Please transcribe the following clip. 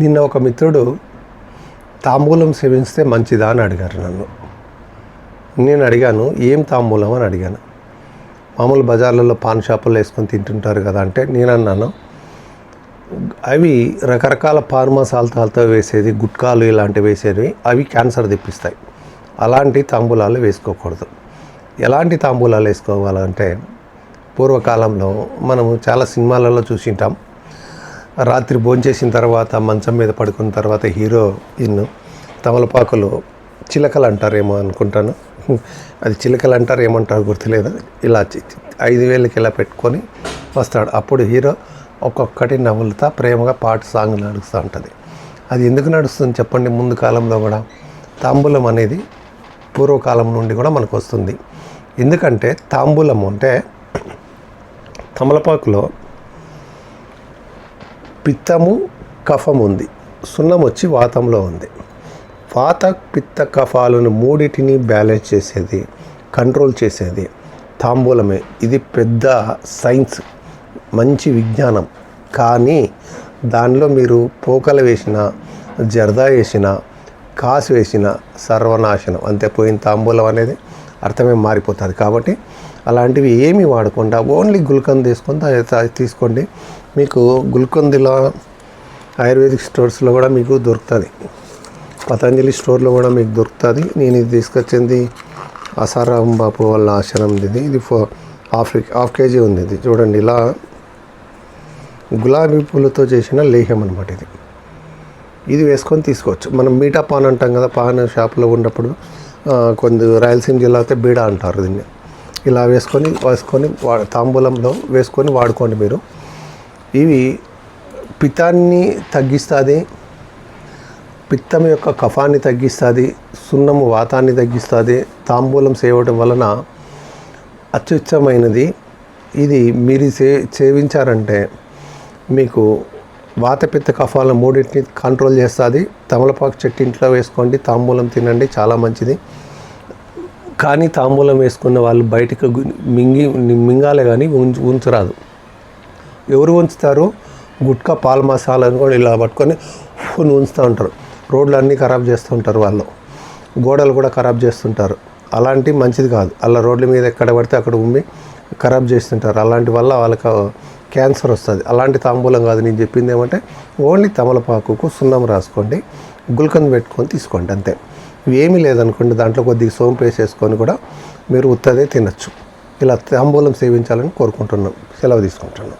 నిన్న ఒక మిత్రుడు తాంబూలం సేవిస్తే మంచిదా అని అడిగారు నన్ను. నేను అడిగాను ఏం తాంబూలం? అని అడిగాను. మామూలు బజార్లలో పాన్ షాపుల్లో వేసుకొని తింటుంటారు కదా అంటే నేను అన్నాను అవి రకరకాల పాన్ మసాలతో వేసేది గుట్కాలు ఇలాంటివి వేసేవి అవి క్యాన్సర్ తెప్పిస్తాయి. అలాంటి తాంబూలాలు వేసుకోకూడదు. ఎలాంటి తాంబూలాలు వేసుకోవాలంటే పూర్వకాలంలో మనము చాలా సినిమాలలో చూసింటాం రాత్రి భోంచేసిన తర్వాత మంచం మీద పడుకున్న తర్వాత హీరో ఇన్ తమలపాకులు చిలకలు అంటారేమో అనుకుంటాను. అది చిలకలు అంటారు ఏమంటారు గుర్తులేదు. ఇలా చి- ఐదు వేలకి ఇలా పెట్టుకొని వస్తాడు. అప్పుడు హీరో ఒక్కొక్కటి నవ్వులుతా ప్రేమగా పాట సాంగ్ నడుస్తూ ఉంటుంది. అది ఎందుకు నడుస్తుంది చెప్పండి ముందు కాలంలో కూడా? తాంబూలం అనేది పూర్వకాలం నుండి కూడా మనకు వస్తుంది. ఎందుకంటే తాంబూలం అంటే తమలపాకులో పిత్తము కఫం ఉంది. సున్నం వచ్చి వాతంలో ఉంది. వాత పిత్త కఫాలను మూడింటిని బ్యాలెన్స్ చేసేది కంట్రోల్ చేసేది తాంబూలమే. ఇది పెద్ద సైన్స్ మంచి విజ్ఞానం. కానీ దానిలో మీరు పోకలు వేసిన జర్దా వేసిన కాసు వేసిన సర్వనాశనం. అంతే పోయిన తాంబూలం అనేది అర్థమే మారిపోతుంది. కాబట్టి అలాంటివి ఏమీ వాడకుండా ఓన్లీ గుల్కంద్ తీసుకొని తీసుకోండి. మీకు గుల్కందిలో ఆయుర్వేదిక్ స్టోర్స్లో కూడా మీకు దొరుకుతుంది. పతంజలి స్టోర్లో కూడా మీకు దొరుకుతుంది. నేను ఇది తీసుకొచ్చింది అసారాం బాపు వాళ్ళ ఆశ్రమం ఇది. ఇది ఫో హాఫ్ హాఫ్ కేజీ ఉంది ఇది. చూడండి ఇలా గులాబీ పూలతో చేసిన లేహ్యం అనమాట ఇది. ఇది వేసుకొని తీసుకోవచ్చు. మనం మీఠా పాన్ అంటాం కదా పాన్ షాప్లో ఉన్నప్పుడు ఆ, రాయలసీమ జిల్లా అయితే బీడ అంటారు దీన్ని. ఇలా వేసుకొని వేసుకొని వా తాంబూలంలో వేసుకొని వాడుకోండి మీరు. ఇవి పిత్తాన్ని తగ్గిస్తుంది పిత్తం యొక్క కఫాన్ని తగ్గిస్తుంది సున్నము వాతాన్ని తగ్గిస్తుంది తాంబూలం సేవటం వలన అత్యుత్తమైనది. ఇది మీరు సే సేవించారంటే మీకు వాతపిత్త కఫాల మూడింటిని కంట్రోల్ చేస్తుంది. తమలపాకు చెట్టు ఇంట్లో వేసుకోండి తాంబూలం తినండి చాలా మంచిది. కానీ తాంబూలం వేసుకున్న వాళ్ళు బయటకు మింగి మింగాలే కానీ ఉంచు ఉంచరాదు. ఎవరు ఉంచుతారు? గుట్కా పాల మసాలాను కూడా ఇలా పట్టుకొని ఉంచుతూ ఉంటారు. రోడ్లు అన్నీ ఖరాబ్ చేస్తూ ఉంటారు వాళ్ళు. గోడలు కూడా ఖరాబ్ చేస్తుంటారు. అలాంటి మంచిది కాదు. అలా రోడ్ల మీద ఎక్కడ పడితే అక్కడ ఉమ్మి ఖరాబ్ చేస్తుంటారు. అలాంటి వల్ల వాళ్ళకి క్యాన్సర్ వస్తుంది. అలాంటి తాంబూలం కాదు. నేను చెప్పింది ఏమంటే ఓన్లీ తమలపాకుకు సున్నం రాసుకోండి గుల్కంద్ పెట్టుకొని తీసుకోండి అంతే. ఏమీ లేదనుకోండి దాంట్లో కొద్దిగా సోంపు వేసేసుకొని కూడా మీరు ఉత్తదే తినచ్చు. ఇలా తాంబూలం సేవించాలని కోరుకుంటున్నాం. సెలవు తీసుకుంటున్నాం.